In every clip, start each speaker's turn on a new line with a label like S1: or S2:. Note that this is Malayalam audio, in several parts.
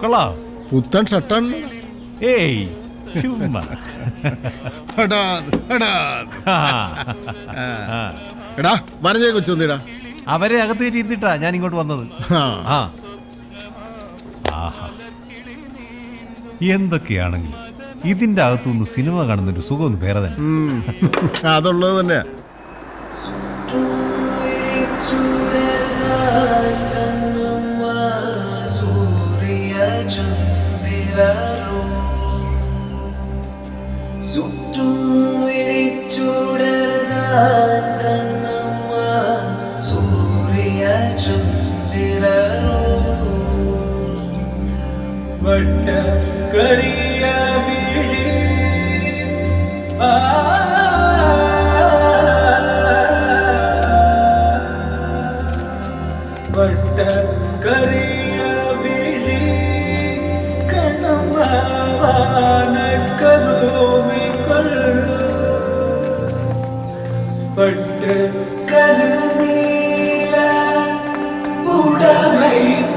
S1: കൊള്ളാം.
S2: പുത്തൻ ഷട്ടാണ്
S1: ഏയ് ചുമ്മാ.
S2: എടാ വനജയെ കൊച്ചു വന്നിടാ.
S1: അവരെ അകത്ത് കയറ്റി ഇരുത്തിട്ടാ ഞാൻ ഇങ്ങോട്ട് വന്നത്. ആ. ആഹാ. എന്തൊക്കെയാണെങ്കിലും ഇതിന്റെ അകത്തുനിന്ന് സിനിമ കാണുന്നൊരു സുഖമൊന്നും വേറെ തന്നെ.
S2: അതുള്ളത് തന്നെയാ
S3: കറിയ വിഴി ആ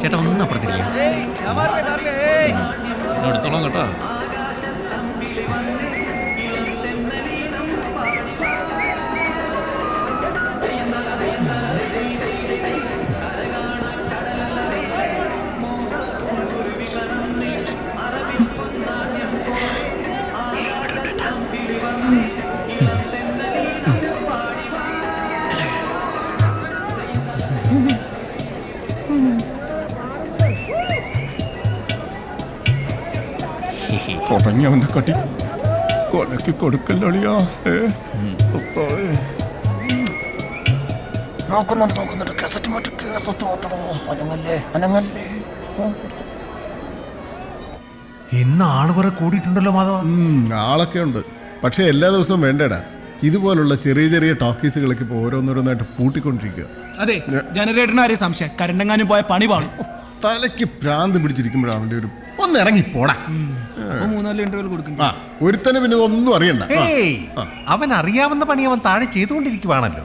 S4: ചേട്ടാ ഒന്നും അപ്പുറത്തിരിക്കും. എടുത്തോളാം കേട്ടോ.
S2: തുടങ്ങി അവന്റെ കട്ടി കൊലക്ക് കൊടുക്കല്ലോളിയാ നോക്കുന്നുണ്ട് നോക്കുന്നുണ്ട്. കേസറ്റ് മാറ്റി കേസറ്റ് മാറ്റണോ? അനങ്ങല്ലേ അനങ്ങല്ലേ.
S1: ഇന്ന് ആൾ കുറെ കൂടിയിട്ടുണ്ടല്ലോ മാധവ.
S2: ആളൊക്കെ ഉണ്ട്. പക്ഷെ എല്ലാ ദിവസവും വേണ്ടടാ. ഇതുപോലുള്ള ചെറിയ ചെറിയ ടോക്കീസുകളൊക്കെ ഇപ്പോൾ ഓരോന്നോരോന്നായിട്ട് പൂട്ടിക്കൊണ്ടിരിക്കുക
S5: അതെ ജനറേറ്ററിന് ആരെയും സംശയം. കരണ്ടെങ്ങാനും പോയ പണി പാടും
S2: തലയ്ക്ക് ഭ്രാന്ത് പിടിച്ചിരിക്കുമ്പോഴാണ് അവന്റെ ഒരു ഒന്ന് ഇറങ്ങി പോടാ.
S5: അപ്പൊ മൂന്നാൽ ഇന്റർവ്യൂ കൊടുക്കും
S2: ആ ഒരുത്തനെ പിന്നെ ഒന്നും അറിയണ്ട.
S1: ഏയ് അവൻ അറിയാവുന്ന പണി അവൻ താഴെ ചെയ്തുകൊണ്ടിരിക്കുവാണല്ലോ.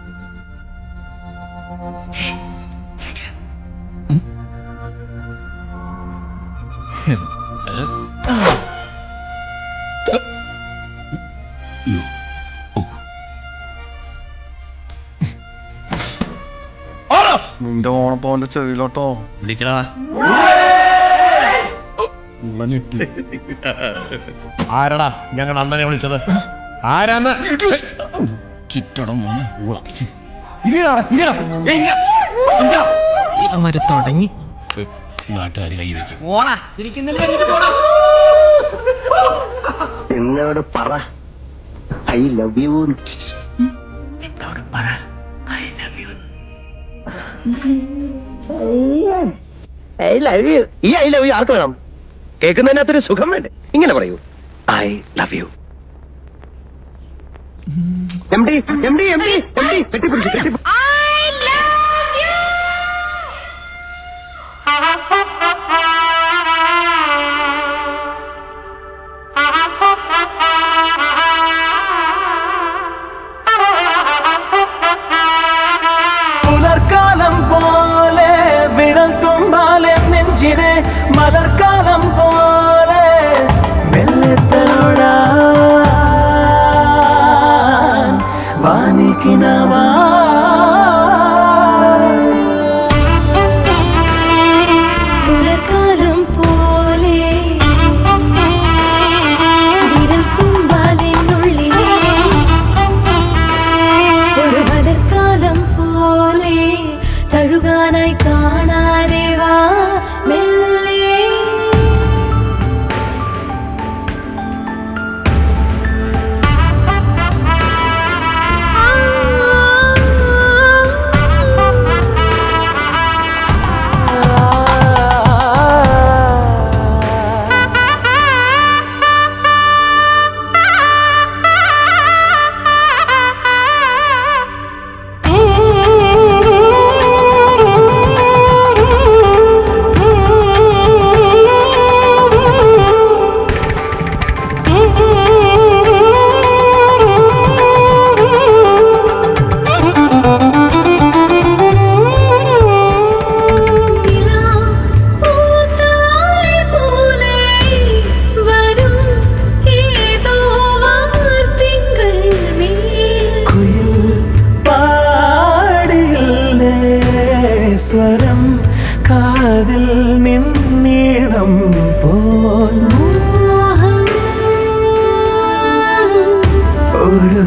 S2: നിന്റെ ഓണപ്പോന്റെ ചെവിയിലോട്ടോ?
S4: വിളിക്കടാ.
S1: ആരടാ ഞങ്ങൾ അണ്ണനെ വിളിച്ചത്? ആരാന്ന്?
S4: ചുറ്റടം
S6: അവർ തുടങ്ങി.
S4: നാട്ടുകാർ കൈ വെക്കും
S7: എന്നോട് പറ. ഐ ലവ് യു ഈ ഐ ലവ് യു ആർക്ക് വേണം? കേൾക്കുന്നതിനകത്തൊരു സുഖം വേണ്ടേ? ഇങ്ങനെ പറയൂ. I love you. M D M D M D M D കെട്ടിപ്പിടിച്ചു കെട്ടിപ്പിടിച്ചു
S6: മലർക്കാലം പോലെ വെള്ളത്തലോടാൻ വാനിക്കിണവാ തഴുകാനായി കാണാനേവാ. സ്വരം കാതിൽ
S3: നിന്നീണം പോൽ ഒരു